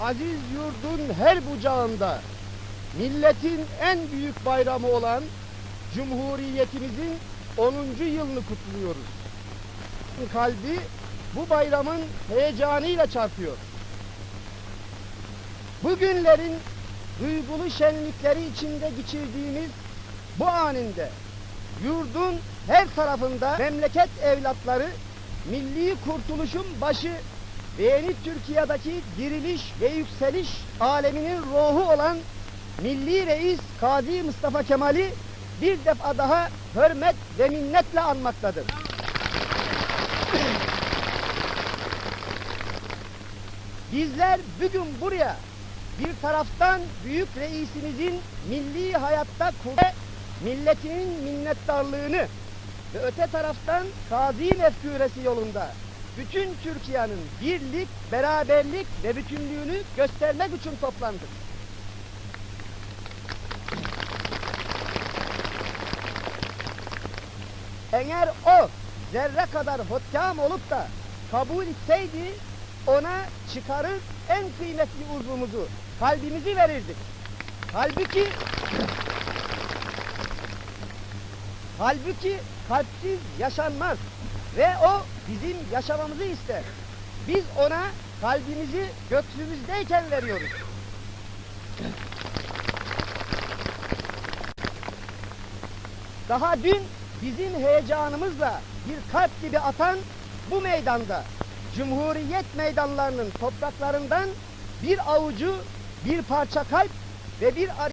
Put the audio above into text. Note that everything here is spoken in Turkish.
Aziz yurdun her bucağında milletin en büyük bayramı olan Cumhuriyetimizin 10. yılını kutluyoruz. Kalbi bu bayramın heyecanıyla çarpıyor. Bu günlerin duygulu şenlikleri içinde geçirdiğimiz bu aninde yurdun her tarafında memleket evlatları milli kurtuluşun başı ve yeni Türkiye'deki diriliş ve yükseliş aleminin ruhu olan Milli Reis Gazi Mustafa Kemal'i bir defa daha hürmet ve minnetle anmaktadır. Bizler bugün buraya bir taraftan büyük reisimizin milli hayatta kuvve milletinin minnettarlığını ve öte taraftan kazi mefküresi yolunda bütün Türkiye'nin birlik, beraberlik ve bütünlüğünü göstermek için toplandık. Eğer o zerre kadar hokkam olup da kabul etseydi ona çıkarır en kıymetli uzvumuzu, kalbimizi verirdik. Halbuki Halbuki kalpsiz yaşanmaz ve o bizim yaşamamızı ister. Biz ona kalbimizi gökyüzündeyken veriyoruz. Daha dün bizim heyecanımızla bir kalp gibi atan bu meydanda Cumhuriyet meydanlarının topraklarından bir avucu, bir parça kalp ve bir